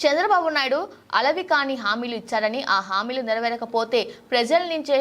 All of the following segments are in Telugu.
చంద్రబాబు నాయుడు అలవి కాని హామీలు ఇచ్చారని ఆ హామీలు నెరవేరకపోతే ప్రజల నుంచే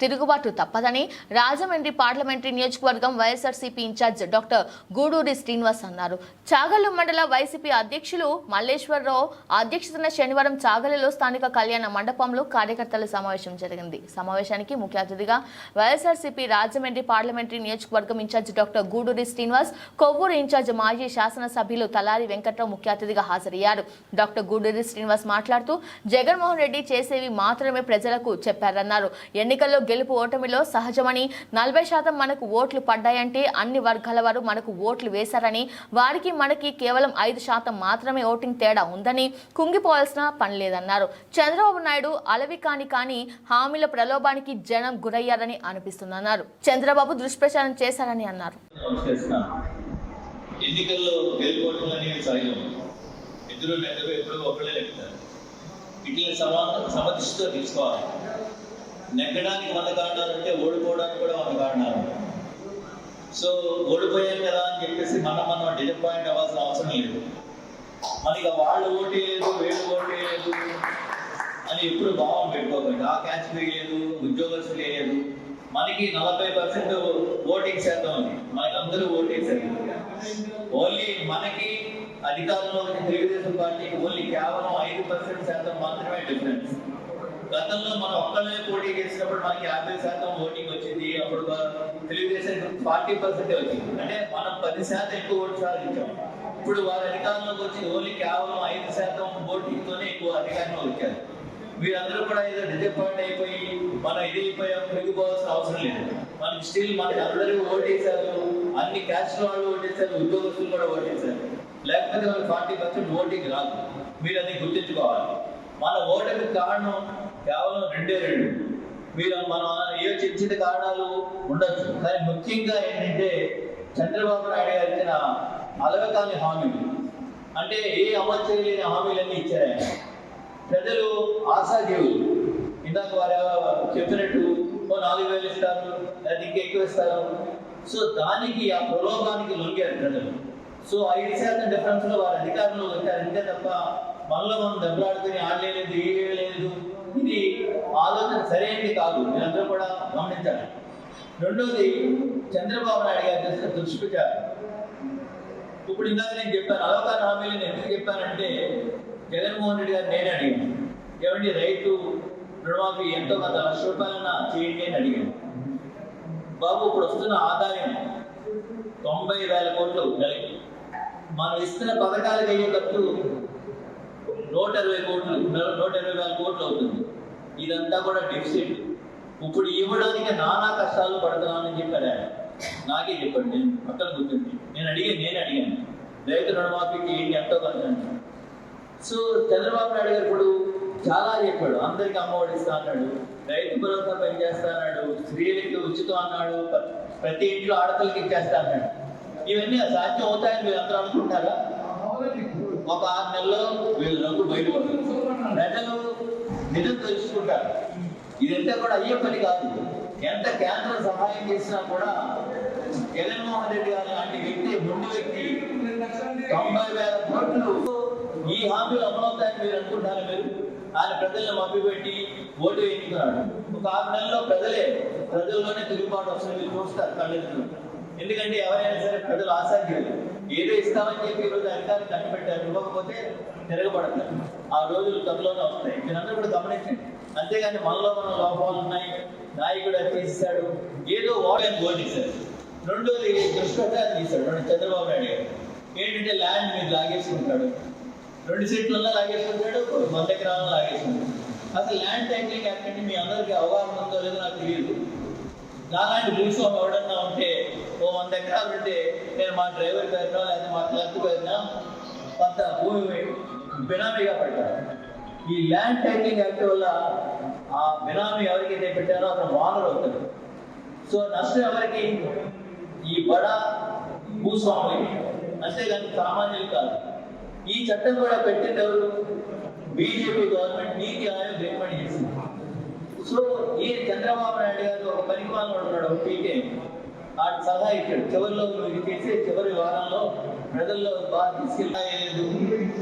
తిరుగుబాటు తప్పదని రాజమండ్రి పార్లమెంటరీ నియోజకవర్గం YSRCP incharge doctor Guduri Srinivas అన్నారు. చాగల్లు మండల వైసీపీ అధ్యక్షులు మల్లేశ్వరరావు అధ్యక్షతన శనివారం చాగలిలో స్థానిక కళ్యాణ మండపంలో కార్యకర్తల సమావేశం జరిగింది. సమావేశానికి ముఖ్య అతిథిగా వైఎస్ఆర్సీపీ రాజమండ్రి పార్లమెంటరీ నియోజకవర్గం incharge doctor Guduri Srinivas Kovvur incharge మాజీ శాసనసభ్యులు తలారి వెంకట్రావు ముఖ్య అతిథిగా హాజరయ్యారు. డాక్టర్ గూడూరి శ్రీనివాస్ మాట్లాడుతూ జగన్మోహన్ రెడ్డి చేసేవి మాత్రమే ప్రజలకు చెప్పారన్నారు. ఎన్నికల్లో గెలుపు ఓటమిలో సహజమని నలభై శాతం మనకు ఓట్లు పడ్డాయంటే అన్ని వర్గాల వారు మనకు ఓట్లు వేశారని వారికి మనకి కేవలం ఐదు శాతం మాత్రమే ఓటింగ్ తేడా ఉందని కుంగిపోవాల్సిన పని లేదన్నారు. చంద్రబాబు నాయుడు అలవి కాని కానీ హామీల ప్రలోభానికి జనం గురయ్యారని అనిపిస్తుందన్నారు చంద్రబాబు దుష్ప్రచారం చేశారని అన్నారు. ఎన్నికల్లో గెలుపోవటం అనేది సహజం ఇద్దరు నెగ్గరు ఎప్పుడో ఒకళ్ళే నెగ్గుతారు వీటిని సమా సమదృష్టితో తీసుకోవాలి నెగ్గడానికి వంద కారణాలు అంటే ఓడిపోవడానికి కూడా వంద కారణాలు సో ఓడిపోయాం కదా అని చెప్పేసి మనం మనం డిసప్పాయింట్ అవ్వాల్సిన అవసరం లేదు. మనకి వాళ్ళు ఓటే లేదు వీళ్ళు ఓటే లేదు అని ఎప్పుడు భావం పెట్టుకోకండి. ఆ క్యాచ్ లేదు ఉద్యోగస్తులు లేదు. మనకి నలభై పర్సెంట్ ఓటింగ్ శాతం ఉంది. మనకి అందరూ ఓటేశారు ఓన్లీ మనకి అధికారంలో తెలుగుదేశం పార్టీకి ఓన్లీ కేవలం ఐదు పర్సెంట్ శాతం మాత్రమే డిఫరెన్స్. గతంలో మనం ఒక్కళ్ళే పోటీ చేసినప్పుడు మనకి యాభై శాతం ఓటింగ్ వచ్చింది అప్పుడు తెలుగుదేశం ఫార్టీ పర్సెంట్ వచ్చింది. అంటే మనం పది శాతం ఎక్కువ ఓటు సాధించాం. ఇప్పుడు వారి అధికారంలోకి వచ్చి ఓన్లీ కేవలం ఐదు శాతం ఓటింగ్తోనే ఎక్కువ అధికారంలో వచ్చారు. వీరందరూ కూడా ఏదో డిజపాయింట్ అయిపోయి మనం ఇది అయిపోయాం పెరిగిపోవాల్సిన అవసరం లేదు. మనకి స్టిల్ మనకి అందరూ ఓటేశారు అన్ని క్యాస్ట్ వాళ్ళు ఓటేశారు ఉద్యోగస్తులు కూడా ఓటేశారు లేకపోతే వాళ్ళకి ఫార్టీ పర్సెంట్ ఓటింగ్ రాదు. మీరు అది గుర్తించుకోవాలి. మన ఓటమి కారణం కేవలం రెండే రెండు. మీరు మన ఏ చిన్న చిన్న కారణాలు ఉండొచ్చు. కానీ ముఖ్యంగా ఏంటంటే చంద్రబాబు నాయుడు గారు ఇచ్చిన అలవకాని హామీలు. అంటే ఏ అమలు చేయలేని హామీలన్నీ ఇచ్చారు ఆయన. ప్రజలు ఆశాజీవులు. ఇందాక వారు చెప్పినట్టు ఓ నాలుగు వేలు ఇస్తారు లేదా ఇంకా ఎక్కువ ఇస్తారు. సో దానికి ఆ ప్రలోభానికి లొంగారు ప్రజలు. సో ఐదు శాతం డిఫరెన్స్లో వారు అధికారంలో వచ్చారు అంతే తప్ప మనలో మనం దెబ్బలాడుకుని ఆడలేదు ఏ లేదు. ఇది ఆలోచన సరైనది కాదు. మీరందరూ కూడా గమనించాలి. రెండోది చంద్రబాబు నాయుడు గారు చేసిన దుష్ప్రచారం. ఇప్పుడు ఇందాక నేను చెప్పాను అవగాహన హామీలు నేను ఎందుకు చెప్పానంటే జగన్మోహన్ రెడ్డి గారు నేనే అడిగాను. ఏమండి రైతు రుణమాఫీ ఎంతో కొంత లక్ష రూపాయలన్నా చేయండి అని అడిగాను. బాబు ఇప్పుడు వస్తున్న ఆదాయం తొంభై వేల కోట్లు. నెలకి మనం ఇస్తున్న పథకాలకు అయ్యే ఖర్చు నూట ఇరవై కోట్లు నూట ఇరవై వేల కోట్లు అవుతుంది. ఇదంతా కూడా డెఫిసిట్. ఇప్పుడు ఇవ్వడానికి నానా కష్టాలు పడుతున్నానని చెప్పాడు ఆయన. నాకే చెప్పండి నేను పక్కన గుర్తుంది నేను అడిగాను నేను అడిగాను. రైతు రుణమాఫీకి ఏంటి ఎంతో కొంత సో చంద్రబాబు నాయుడు గారు ఇప్పుడు చాలా చెప్పాడు అందరికి అమ్మఒడి ఇస్తా అన్నాడు రైతు భరోసా పనిచేస్తా అన్నాడు స్త్రీలకి ఉచితం అన్నాడు ప్రతి ఇంట్లో ఆడపిల్లకి ఇచ్చేస్తా అన్నాడు. ఇవన్నీ సాధ్యం అవుతాయని మీరు అందరూ అనుకుంటారా ఒక ఆరు నెలలో వీళ్ళు రంగు బయటపడుతుంది ప్రజలు నిధులు తెలుసుకుంటారు. ఇదంతా కూడా అయ్యే పని కాదు. ఎంత కేంద్రం సహాయం చేసినా కూడా జగన్మోహన్ రెడ్డి గారు లాంటి వ్యక్తి ముందు వ్యక్తి తొంభై వేల కోట్లు ఈ హామీలు అమలవుతాయని మీరు అనుకుంటారు మీరు? ఆయన ప్రజల్ని మభ్యపెట్టి ఓటు వేయించుకున్నాడు. ఒక ఆరు నెలల్లో ప్రజలే ప్రజల్లోనే తిరుగుబాటు వస్తుంది మీరు చూస్తారు కళ్ళెదురు ఎందుకంటే ఎవరైనా సరే ప్రజలు ఆసక్తి ఏదో ఇస్తామని చెప్పి ఈరోజు అధికారులు కనిపెట్టారు. ఇవ్వకపోతే తిరగబడతారు. ఆ రోజులు త్వరలోనే వస్తాయి. మీరందరూ కూడా గమనించండి. అంతేగాని మనలో మన లోపాలు ఉన్నాయి. నాయకుడు అది చేశాడు ఏదో వాడని ఓడిస్తారు రెండోది దుష్ప్రచారం తీశాడు రెండు చంద్రబాబు నాయుడు గారు. ఏంటంటే ల్యాండ్ మీరు లాగేసుకుంటాడు. రెండు సీట్లలో లాగేసుకుంటాడు. వంద ఎకరాలను లాగేసుకుంటాడు. అసలు ల్యాండ్ టైటిలింగ్ యాక్ట్ అంటే మీ అందరికీ అవగాహన ఉందో లేదో నాకు తెలియదు. నాలాంటి భూస్వామి ఎవడన్నా ఉంటే ఓ వంద ఎకరాలు ఉంటే నేను మా డ్రైవర్ గారినో లేదా మా క్లర్క్ గారినో కొంత భూమి బినామీగా పెడతాను. ఈ ల్యాండ్ టైటిలింగ్ యాక్ట్ వల్ల ఆ బినామీ ఎవరికైతే పెట్టారో అతను వానర్ అవుతాడు. సో నష్టం ఎవరికి? ఈ బడా భూస్వాములకి అంతేగాని సామాన్యులు కాదు. ఈ చట్టం కూడా పెట్టింది ఎవరు? బీజేపీ గవర్నమెంట్ నీతి ఆయోగ్ రికమెండ్ చేసింది. సో ఈ చంద్రబాబు నాయుడు గారు ఒక పనికి ఉన్నాడు ఒక పీకే. ఆ సలహా ఇచ్చాడు చివరిలో మీరు చేసే చివరి వారంలో ప్రజల్లో బాగా తీసుకెళ్ళలేదు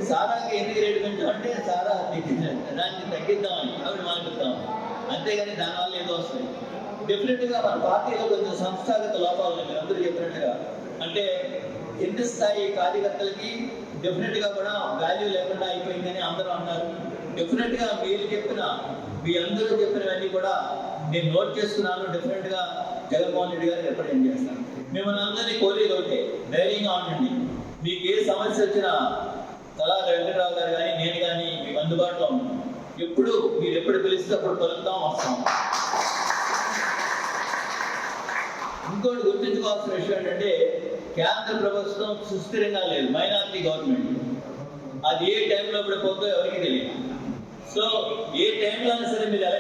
సారాకి ఎందుకు రేటు పెంచామంటే సారా తగ్గించాడు దాన్ని తగ్గిద్దామని ఆవిడ మాట్లాడతాం. అంతేగాని దానివల్ల ఏదో వస్తాయి డెఫినెట్గా మన పార్టీలో కొంచెం సంస్థాగత లోపాలు ఉన్నాయి. మీరు అందరూ చెప్పినట్టుగా. అంటే కింది స్థాయి కార్యకర్తలకి డెఫినెట్గా కూడా వాల్యూ లేకుండా అయిపోయిందని అందరూ అన్నారు డెఫినెట్గా మీరు చెప్పిన మీ అందరూ చెప్పినవన్నీ కూడా నేను నోట్ చేసుకున్నాను డెఫినెట్గా జగన్మోహన్ రెడ్డి గారు రిప్రజెంట్ చేస్తాను మిమ్మల్ని అందరినీ కోరేది ఒకటే ధైర్యంగా ఉండండి. మీకు ఏ సమస్య వచ్చినా తలా వెంకటరావు గారు కానీ నేను కానీ మీకు అందుబాటులో ఉన్నాను ఎప్పుడు మీరు ఎప్పుడు పిలిస్తే అప్పుడు పలుకుతాం వస్తాం. ఇంకోటి గుర్తుంచుకోవాల్సిన విషయం ఏంటంటే కేంద్ర ప్రభుత్వం సుస్థిరంగా లేదు. Minority government. అది ఏ టైంలో ఇప్పుడు పోతుందో ఎవరికి తెలియదు. సో ఏ టైంలో అయినా సరే మీరు ఎలా